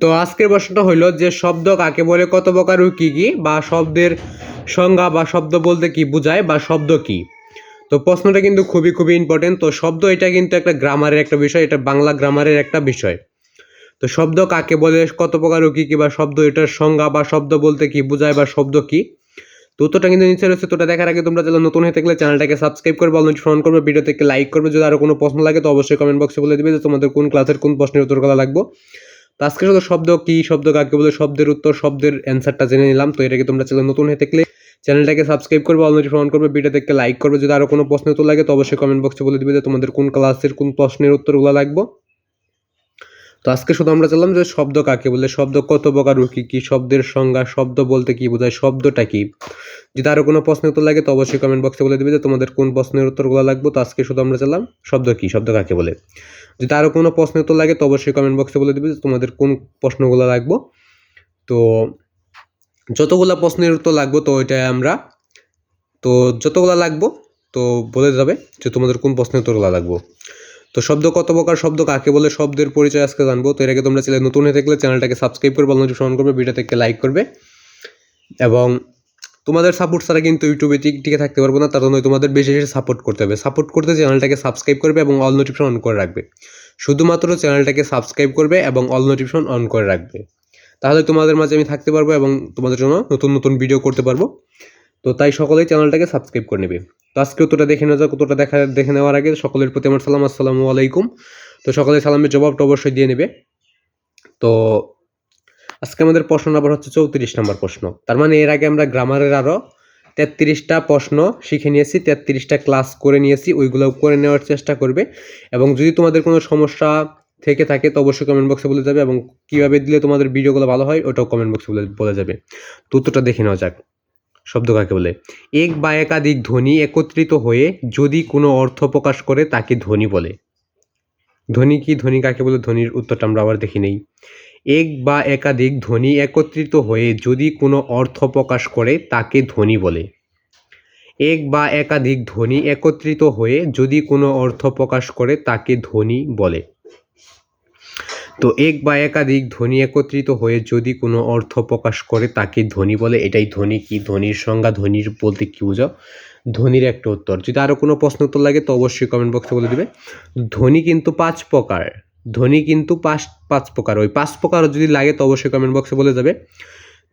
তো আজকের প্রশ্নটা হইল যে শব্দ কাকে বলে, কত প্রকার ও কি কি, বা শব্দের সংজ্ঞা বা শব্দ বলতে কি বোঝায়, বা শব্দ কি? তো প্রশ্নটা কিন্তু খুবই খুবই ইম্পর্টেন্ট তো শব্দ এটা কিন্তু একটা গ্রামারের একটা বিষয়, এটা বাংলা গ্রামারের একটা বিষয়। তো শব্দ কাকে বলে, কত প্রকার ও কী কী, বা শব্দ এটার সংজ্ঞা বা শব্দ বলতে কি বোঝায়, বা শব্দ কি? তো উত্তরটা কিন্তু নিচে রয়েছে তোটা দেখার আগে তোমরা যারা নতুন হয়ে থাকলে চ্যানেলটাকে সাবস্ক্রাইব করবে অলরেডি ফোন করবে, ভিডিওতে একটি লাইক করবে। যদি আরও কোনো প্রশ্ন লাগে, তো অবশ্যই কমেন্ট বক্সে বলে দিবে যে তোমাদের কোন ক্লাসের কোন প্রশ্নের উত্তর করা লাগবে। তো আজকে শুধু শব্দ কি, শব্দ কাকে বলে, শব্দের উত্তর, শব্দের অ্যান্সারটা জেনে নিলাম। তো এটাকে তোমরা চ্যানেল নতুন হয়ে থাকলে চ্যানেলটাকে সাবস্ক্রাইব করবে অলরেডি ফোন করবে ভিডিওতে একটি লাইক করবে। যদি আরও কোনো প্রশ্নের উত্তর লাগে, তো অবশ্যই কমেন্ট বক্সে বলে দিবে যে তোমাদের কোন ক্লাসের কোন প্রশ্নের উত্তরগুলো লাগবে। তো আজকে শুধু আমরা জানলাম যে শব্দ কাকে বলে, শব্দ কত প্রকার কি কি, শব্দের সংজ্ঞা, শব্দ বলতে কি বোঝায়, শব্দটা কি? যদি আরও কোনো প্রশ্নের উত্তর লাগে, তো অবশ্যই কমেন্ট বক্সে বলে দিবে যে তোমাদের কোন প্রশ্নের উত্তরগুলো লাগবে। তো আজকে শুধু আমরা জানলাম শব্দ কি, শব্দ কাকে বলে? যদি আরও কোনো প্রশ্নের উত্তর লাগে, তো অবশ্যই কমেন্ট বক্সে বলে দিবে যে তোমাদের কোন প্রশ্নগুলো লাগবো। তো যতগুলা প্রশ্নের উত্তর লাগবো, তো ওইটাই আমরা, তো যতগুলো লাগবো, তো বলে যাবে যে তোমাদের কোন প্রশ্নের উত্তরগুলো লাগবো। তো শব্দ কত প্রকার, শব্দ কাকে বলে, শব্দের পরিচয় আজকে জানব। তো এর আগে তোমরা চ্যানেল নতুন হয়ে থাকলে চ্যানেলটাকে সাবস্ক্রাইব করবে নোটিফিকেশন করবে ভিডিওতে একটা লাইক করবে। এবং তোমাদের সাপোর্ট ছাড়া কিন্তু ইউটিউবে টিকে থাকতে পারব না, তার জন্য তোমাদের বেশি বেশি সাপোর্ট করতে হবে। সাপোর্ট করতে চ্যানেলটাকে সাবস্ক্রাইব করবে এবং অল নোটিফিকেশন অন করে রাখবে। শুধুমাত্র চ্যানেলটাকে সাবস্ক্রাইব করবে এবং অল নোটিফিকেশন অন করে রাখবে। তাহলে তোমাদের মাঝে আমি থাকতে পারব এবং তোমাদের জন্য নতুন নতুন ভিডিও করতে পারব। তো তাই সকলেই চ্যানেলটাকে সাবস্ক্রাইব করে নেবে। তো আজকে উত্তরটা দেখে নেওয়া যাক, উত্তরটা দেখা দেখে নেওয়ার আগে সকলের প্রতি আমার সালাম, আসসালামু আলাইকুম। তো সকলে সালামের জবাবটা অবশ্যই দিয়ে নেবে। তো আজকে আমাদের প্রশ্ন নাম্বার হচ্ছে চৌত্রিশ নম্বর প্রশ্ন। তার মানে এর আগে আমরা গ্রামারের আরও তেত্রিশটা প্রশ্ন শিখে নিয়েছি, তেত্রিশটা ক্লাস করে নিয়েছি ওইগুলো করে নেওয়ার চেষ্টা করবে। এবং যদি তোমাদের কোনো সমস্যা থেকে থাকে তো অবশ্যই কমেন্ট বক্সে বলে যাবে এবং কীভাবে দিলে তোমাদের ভিডিওগুলো ভালো হয় ওটাও কমেন্ট বক্সে বলে বলে যাবে। তো দেখে নেওয়া যাক, শব্দ কাকে বলে? এক বা একাধিক ধ্বনি একত্রিত হয়ে যদি কোনো অর্থ প্রকাশ করে তাকে ধ্বনি বলে। ধ্বনি কি? ধ্বনি কাকে বলে? ধ্বনির উত্তরটা আমরা আবার দেখি নেই। এক বা একাধিক ধ্বনি একত্রিত হয়ে যদি কোনো অর্থ প্রকাশ করে, তাকে ধ্বনি বলে। এক বা একাধিক ধ্বনি একত্রিত হয়ে যদি কোনো অর্থ প্রকাশ করে, তাকে ধ্বনি বলে। তো এক বা একাধিক ধ্বনি একত্রিত হয়ে যদি কোনো অর্থ প্রকাশ করে, তাকে ধ্বনি বলে। এটাই ধ্বনি কি? ধ্বনির সংজ্ঞা, ধ্বনির বলতে কি বোঝাও ধ্বনির একটা উত্তর। যদি আরও কোনো প্রশ্ন উত্তর লাগে, তো অবশ্যই কমেন্ট বক্সে বলে দিবে। ধ্বনি কিন্তু পাঁচ প্রকার। ধ্বনি কিন্তু পাঁচ পাঁচ প্রকার। ওই পাঁচ প্রকার যদি লাগে তো অবশ্যই কমেন্ট বক্সে বলে যাবে।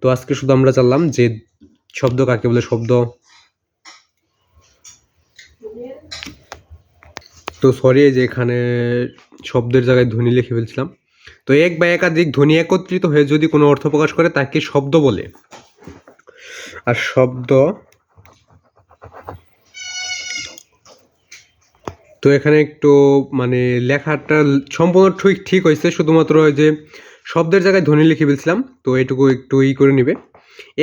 তো আজকে শুধু আমরা জানলাম যে শব্দ কাকে বলে, শব্দ। তো সরি যে এখানে শব্দের জায়গায় ধ্বনি লিখে ফেলছিলাম। তো এক বা একাধিক ধ্বনি একত্রিত হয়ে যদি কোনো অর্থ প্রকাশ করে তাকে শব্দ বলে। আর শব্দ তো এখানে একটু মানে লেখাটা সম্পূর্ণ ঠিক ঠিক হয়েছে। শুধুমাত্র যে শব্দের জায়গায় ধ্বনি লিখে ফেলছিলাম, তো এটুকু একটু ই করে নিবে।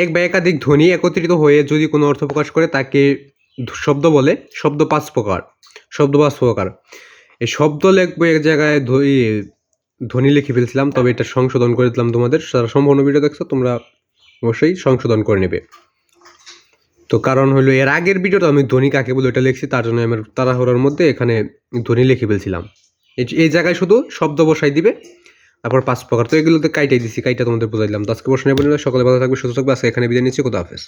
এক বা একাধিক ধ্বনি একত্রিত হয়ে যদি কোনো অর্থ প্রকাশ করে, তাকে শব্দ বলে, শব্দ পাঁচ প্রকার, শব্দ পাঁচ প্রকার। এই শব্দ লেখবো এক জায়গায় ধ্বনি লিখে ফেলছিলাম, তবে এটা সংশোধন করে দিলাম তোমাদের। যারা সম্পূর্ণ ভিডিও দেখছ, তোমরা অবশ্যই সংশোধন করে নেবে। তো কারণ হলো এর আগের ভিডিওটা আমি ধোনি কাকে বলে ওটা লিখছি, তার জন্য আমার তাড়াহুড়ার মধ্যে এখানে ধোনি লিখে ফেলছিলাম। এই- এই জায়গায় শুধু শব্দ বসাই দিবে, তারপর পাঁচ প্রকার। তো এগুলোতে কাইটাই দিছি, কাইটা তোমাদের বোঝাইলাম। তো আজকে বসে নেবেন সকলে ভালো থাকবে, সুস্থ থাকবে, আজকে এখানে বিদায় নিচ্ছি কোথা হাফেজ।